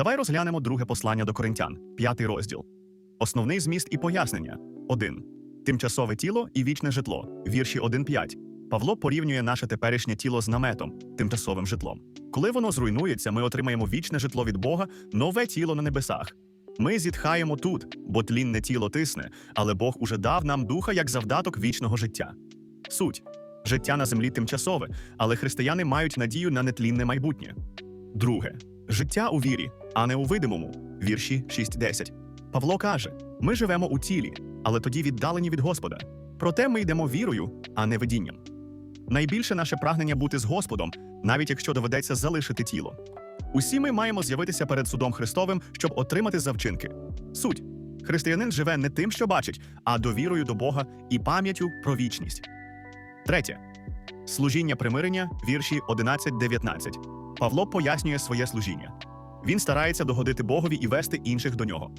Давай розглянемо друге послання до коринтян, п'ятий розділ. Основний зміст і пояснення 1. Тимчасове тіло і вічне житло. Вірші 1.5. Павло порівнює наше теперішнє тіло з наметом, тимчасовим житлом. Коли воно зруйнується, ми отримаємо вічне житло від Бога, нове тіло на небесах. Ми зітхаємо тут, бо тлінне тіло тисне, але Бог уже дав нам духа як завдаток вічного життя. Суть життя на землі тимчасове, але християни мають надію на нетлінне майбутнє. Друге життя у вірі, а не у видимому. Вірші 6.10. Павло каже: ми живемо у тілі, але тоді віддалені від Господа. Проте ми йдемо вірою, а не видінням. Найбільше наше прагнення бути з Господом, навіть якщо доведеться залишити тіло. Усі ми маємо з'явитися перед судом Христовим, щоб отримати завчинки. Суть християнин живе не тим, що бачить, а довірою до Бога і пам'яттю про вічність. Третє служіння примирення, вірші 11-19. Павло пояснює своє служіння. Він старається догодити Богові і вести інших до нього.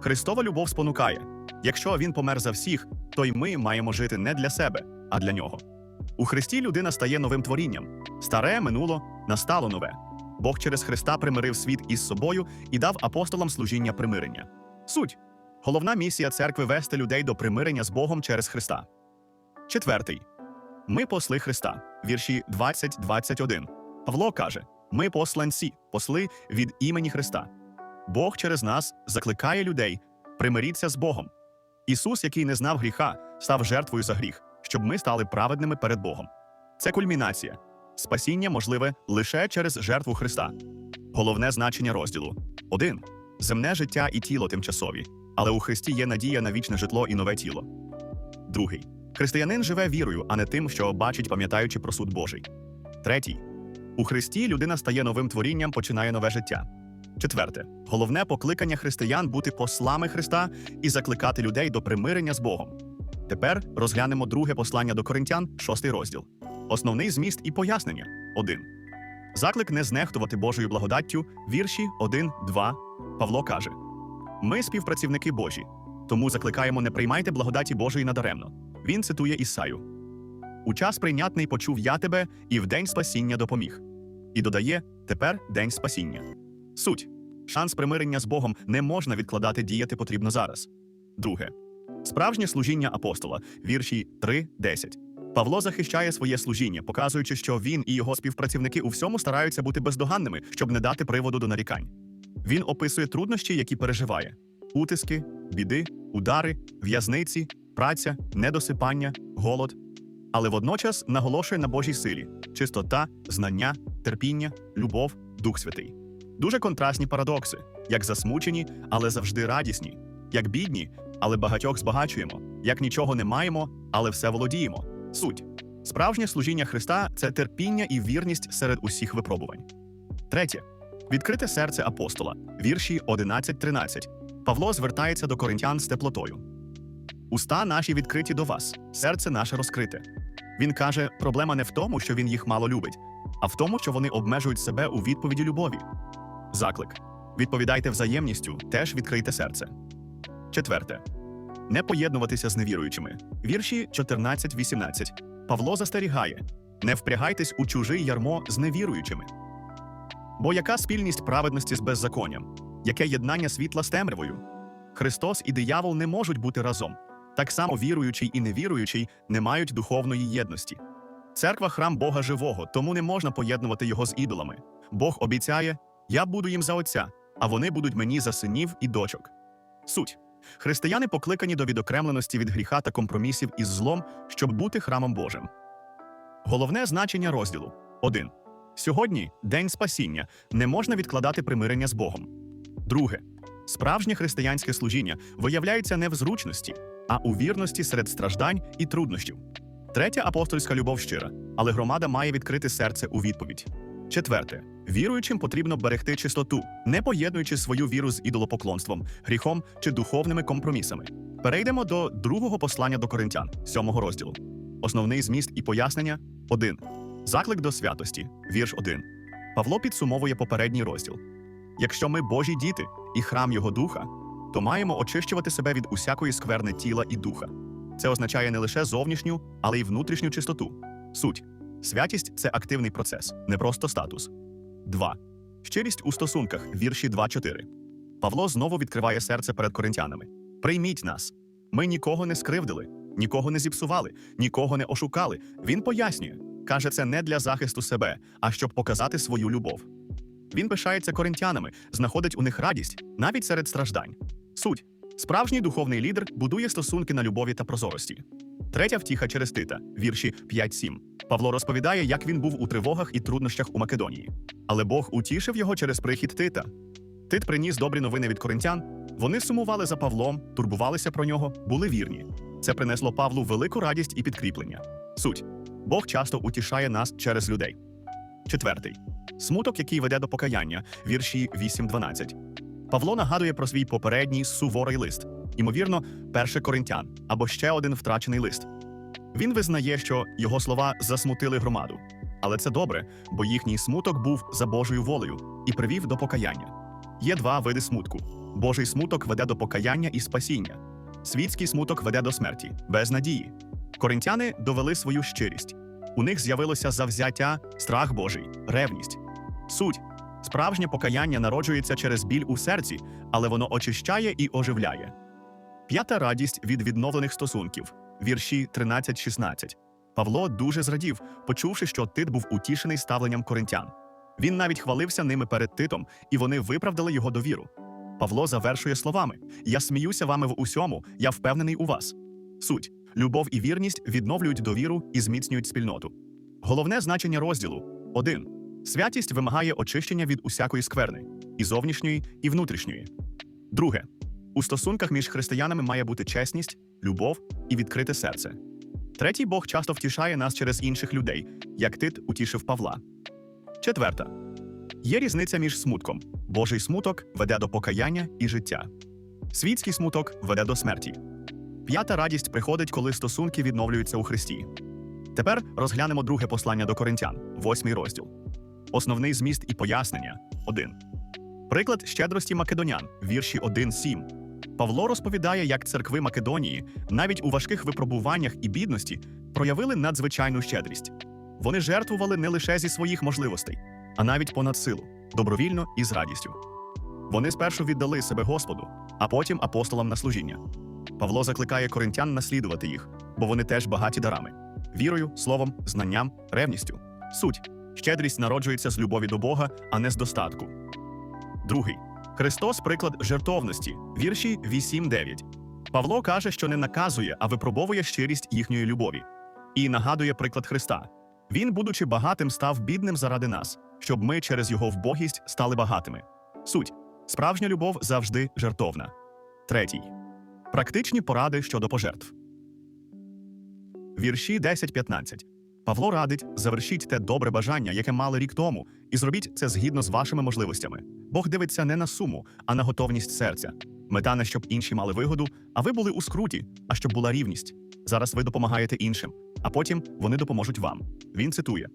Христова любов спонукає: якщо він помер за всіх, то й ми маємо жити не для себе, а для нього. У Христі людина стає новим творінням. Старе минуло, настало нове. Бог через Христа примирив світ із собою і дав апостолам служіння примирення. Суть головна місія церкви вести людей до примирення з Богом через Христа. Четвертий. Ми посли Христа. Вірші 20-21. Павло каже: Ми посланці, посли від імені Христа. Бог через нас закликає людей примиріться з Богом. Ісус, який не знав гріха, став жертвою за гріх, щоб ми стали праведними перед Богом. Це кульмінація. Спасіння можливе лише через жертву Христа. Головне значення розділу 1. Земне життя і тіло тимчасові, але у Христі є надія на вічне житло і нове тіло. Другий. Християнин живе вірою, а не тим, що бачить, пам'ятаючи про суд Божий. Третій. У Христі людина стає новим творінням, починає нове життя. Четверте. Головне покликання християн бути послами Христа і закликати людей до примирення з Богом. Тепер розглянемо друге послання до коринтян, шостий розділ. Основний зміст і пояснення 1. Заклик не знехтувати Божою благодаттю, вірші 1, 2. Павло каже: Ми співпрацівники Божі, тому закликаємо не приймайте благодаті Божої надаремно. Він цитує Ісаю: У час прийнятний почув я тебе, і в день спасіння допоміг. І додає тепер день спасіння. Суть шанс примирення з Богом не можна відкладати діяти потрібно зараз. Друге. Справжнє служіння апостола, вірші 3.10. Павло захищає своє служіння, показуючи, що він і його співпрацівники у всьому стараються бути бездоганними, щоб не дати приводу до нарікань. Він описує труднощі, які переживає: утиски, біди, удари, в'язниці, праця, недосипання, голод. Але водночас наголошує на Божій силі: чистота, знання, терпіння, любов, Дух Святий. Дуже контрастні парадокси, як засмучені, але завжди радісні, як бідні, але багатьох збагачуємо, як нічого не маємо, але все володіємо. Суть справжнє служіння Христа це терпіння і вірність серед усіх випробувань. Третє відкрите серце апостола, вірші 11-13. Павло звертається до коринтян з теплотою. Уста наші відкриті до вас, серце наше розкрите. Він каже: проблема не в тому, що він їх мало любить, а в тому, що вони обмежують себе у відповіді любові. Заклик: відповідайте взаємністю, теж відкрийте серце. Четверте. Не поєднуватися з невіруючими. Вірші 14-18. Павло застерігає: не впрягайтесь у чужий ярмо з невіруючими. Бо яка спільність праведності з беззаконням? Яке єднання світла з темрявою? Христос і диявол не можуть бути разом. Так само віруючий і невіруючий не мають духовної єдності. Церква храм Бога живого, тому не можна поєднувати його з ідолами. Бог обіцяє: я буду їм за отця, а вони будуть мені за синів і дочок. Суть. Християни покликані до відокремленості від гріха та компромісів із злом, щоб бути храмом Божим. Головне значення розділу 1. Сьогодні день спасіння. Не можна відкладати примирення з Богом. Друге. Справжнє християнське служіння виявляється не в зручності, а у вірності серед страждань і труднощів. Третя апостольська любов щира, але громада має відкрити серце у відповідь. Четверте. Віруючим потрібно берегти чистоту, не поєднуючи свою віру з ідолопоклонством, гріхом чи духовними компромісами. Перейдемо до другого послання до коринтян, сьомого розділу. Основний зміст і пояснення 1. Заклик до святості, вірш 1. Павло підсумовує попередній розділ. Якщо ми Божі діти і храм Його духа, то маємо очищувати себе від усякої скверни тіла і духа. Це означає не лише зовнішню, але й внутрішню чистоту. Суть святість це активний процес, не просто статус. 2. Щирість у стосунках, вірші 2.4. Павло знову відкриває серце перед коринтянами. Прийміть нас. Ми нікого не скривдили, нікого не зіпсували, нікого не ошукали. Він пояснює, каже, це не для захисту себе, а щоб показати свою любов. Він пишається коринтянами, знаходить у них радість навіть серед страждань. Суть справжній духовний лідер будує стосунки на любові та прозорості. Третя втіха через Тита, вірші 5-7. Павло розповідає, як він був у тривогах і труднощах у Македонії. Але Бог утішив його через прихід Тита. Тит приніс добрі новини від коринтян. Вони сумували за Павлом, турбувалися про нього, були вірні. Це принесло Павлу велику радість і підкріплення. Суть Бог часто утішає нас через людей. Четвертий смуток, який веде до покаяння, вірші 8-12. Павло нагадує про свій попередній суворий лист, ймовірно, перше коринтян або ще один втрачений лист. Він визнає, що його слова засмутили громаду, але це добре, бо їхній смуток був за Божою волею і привів до покаяння. Є два види смутку: Божий смуток веде до покаяння і спасіння, світський смуток веде до смерті, без надії. Коринтяни довели свою щирість. У них з'явилося завзяття, страх Божий, ревність. Суть справжнє покаяння народжується через біль у серці, але воно очищає і оживляє. П'ята радість від відновлених стосунків, вірші 13-16. Павло дуже зрадів, почувши, що Тит був утішений ставленням коринтян. Він навіть хвалився ними перед Титом, і вони виправдали його довіру. Павло завершує словами: Я сміюся вами в усьому, я впевнений у вас. Суть любов і вірність відновлюють довіру і зміцнюють спільноту. Головне значення розділу 1. Святість вимагає очищення від усякої скверни, і зовнішньої, і внутрішньої. Друге. У стосунках між християнами має бути чесність, любов і відкрите серце. Третій Бог часто втішає нас через інших людей, як Тит утішив Павла. Четверта. Є різниця між смутком. Божий смуток веде до покаяння і життя. Світський смуток веде до смерті. П'ята радість приходить, коли стосунки відновлюються у Христі. Тепер розглянемо друге послання до коринтян, восьмий розділ. Основний зміст і пояснення 1. Приклад щедрості македонян, вірші 1-7. Павло розповідає, як церкви Македонії, навіть у важких випробуваннях і бідності, проявили надзвичайну щедрість. Вони жертвували не лише зі своїх можливостей, а навіть понад силу, добровільно і з радістю. Вони спершу віддали себе Господу, а потім апостолам на служіння. Павло закликає коринтян наслідувати їх, бо вони теж багаті дарами вірою, словом, знанням, ревністю. Суть щедрість народжується з любові до Бога, а не з достатку. Другий Христос приклад жертовності, вірші 8-9. Павло каже, що не наказує, а випробовує щирість їхньої любові. І нагадує приклад Христа. Він, будучи багатим, став бідним заради нас, щоб ми через його вбогість стали багатими. Суть справжня любов завжди жертовна. Третій практичні поради щодо пожертв. Вірші 10-15. Павло радить завершіть те добре бажання, яке мали рік тому, і зробіть це згідно з вашими можливостями. Бог дивиться не на суму, а на готовність серця. Мета не щоб інші мали вигоду, а ви були у скруті, а щоб була рівність. Зараз ви допомагаєте іншим, а потім вони допоможуть вам. Він цитує: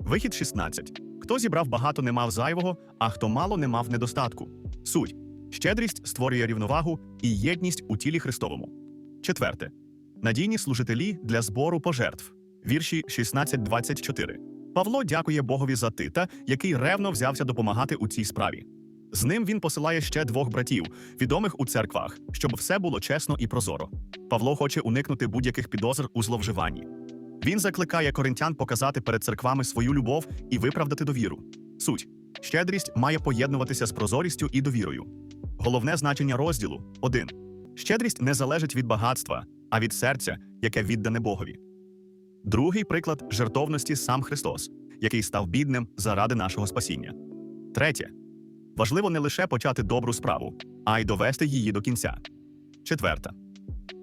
Вихід 16. Хто зібрав багато, не мав зайвого, а хто мало не мав недостатку. Суть щедрість створює рівновагу і єдність у тілі Христовому. Четверте надійні служителі для збору пожертв. Вірші 16-24. Павло дякує Богові за Тита, який ревно взявся допомагати у цій справі. З ним він посилає ще двох братів, відомих у церквах, щоб все було чесно і прозоро. Павло хоче уникнути будь-яких підозр у зловживанні. Він закликає коринтян показати перед церквами свою любов і виправдати довіру. Суть щедрість має поєднуватися з прозорістю і довірою. Головне значення розділу 1. Щедрість не залежить від багатства, а від серця, яке віддане Богові. Другий приклад жертовності сам Христос, який став бідним заради нашого спасіння. Третє важливо не лише почати добру справу, а й довести її до кінця. Четверта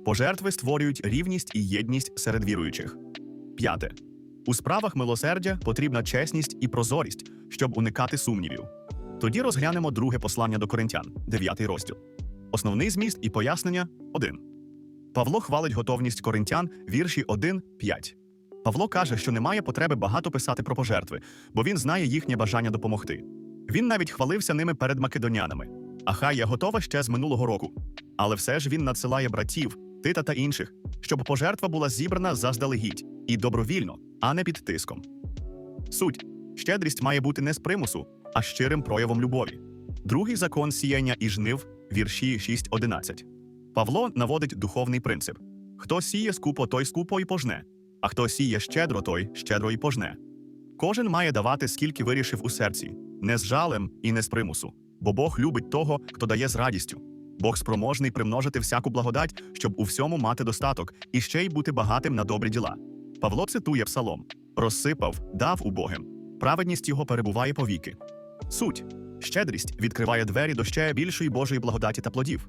пожертви створюють рівність і єдність серед віруючих. П'яте у справах милосердя потрібна чесність і прозорість, щоб уникати сумнівів. Тоді розглянемо друге послання до коринтян, 9 розділ. Основний зміст і пояснення 1. Павло хвалить готовність коринтян, вірші 1, 5. Павло каже, що немає потреби багато писати про пожертви, бо він знає їхнє бажання допомогти. Він навіть хвалився ними перед македонянами. Ахая готова ще з минулого року. Але все ж він надсилає братів, Тита та інших, щоб пожертва була зібрана заздалегідь і добровільно, а не під тиском. Суть щедрість має бути не з примусу, а щирим проявом любові. Другий закон сіяння і жнив, вірші 6.11. Павло наводить духовний принцип: хто сіє скупо, той скупо і пожне, а хто сіє щедро, той щедро і пожне. Кожен має давати, скільки вирішив у серці, не з жалем і не з примусу, бо Бог любить того, хто дає з радістю. Бог спроможний примножити всяку благодать, щоб у всьому мати достаток і ще й бути багатим на добрі діла. Павло цитує псалом: розсипав, дав убогим. Праведність його перебуває повіки. Суть щедрість відкриває двері до ще більшої Божої благодаті та плодів.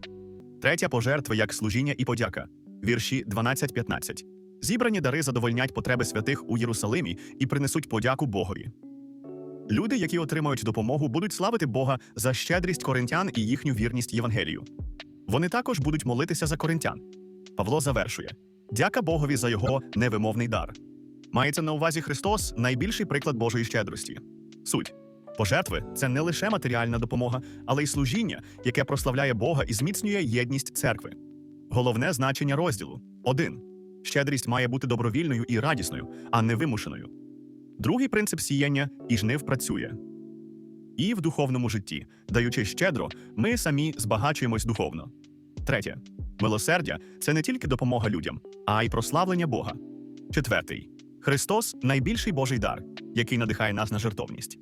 Третя пожертва як служіння і подяка. Вірші 12-15. Зібрані дари задовольнять потреби святих у Єрусалимі і принесуть подяку Богові. Люди, які отримають допомогу, будуть славити Бога за щедрість коринтян і їхню вірність Євангелію. Вони також будуть молитися за коринтян. Павло завершує: Дяка Богові за його невимовний дар. Мається на увазі Христос найбільший приклад Божої щедрості. Суть пожертви це не лише матеріальна допомога, але й служіння, яке прославляє Бога і зміцнює єдність церкви. Головне значення розділу 1. Щедрість має бути добровільною і радісною, а не вимушеною. Другий принцип сіяння і жнив працює. І в духовному житті, даючи щедро, ми самі збагачуємось духовно. Третє милосердя це не тільки допомога людям, а й прославлення Бога. Четвертий Христос найбільший Божий дар, який надихає нас на жертовність.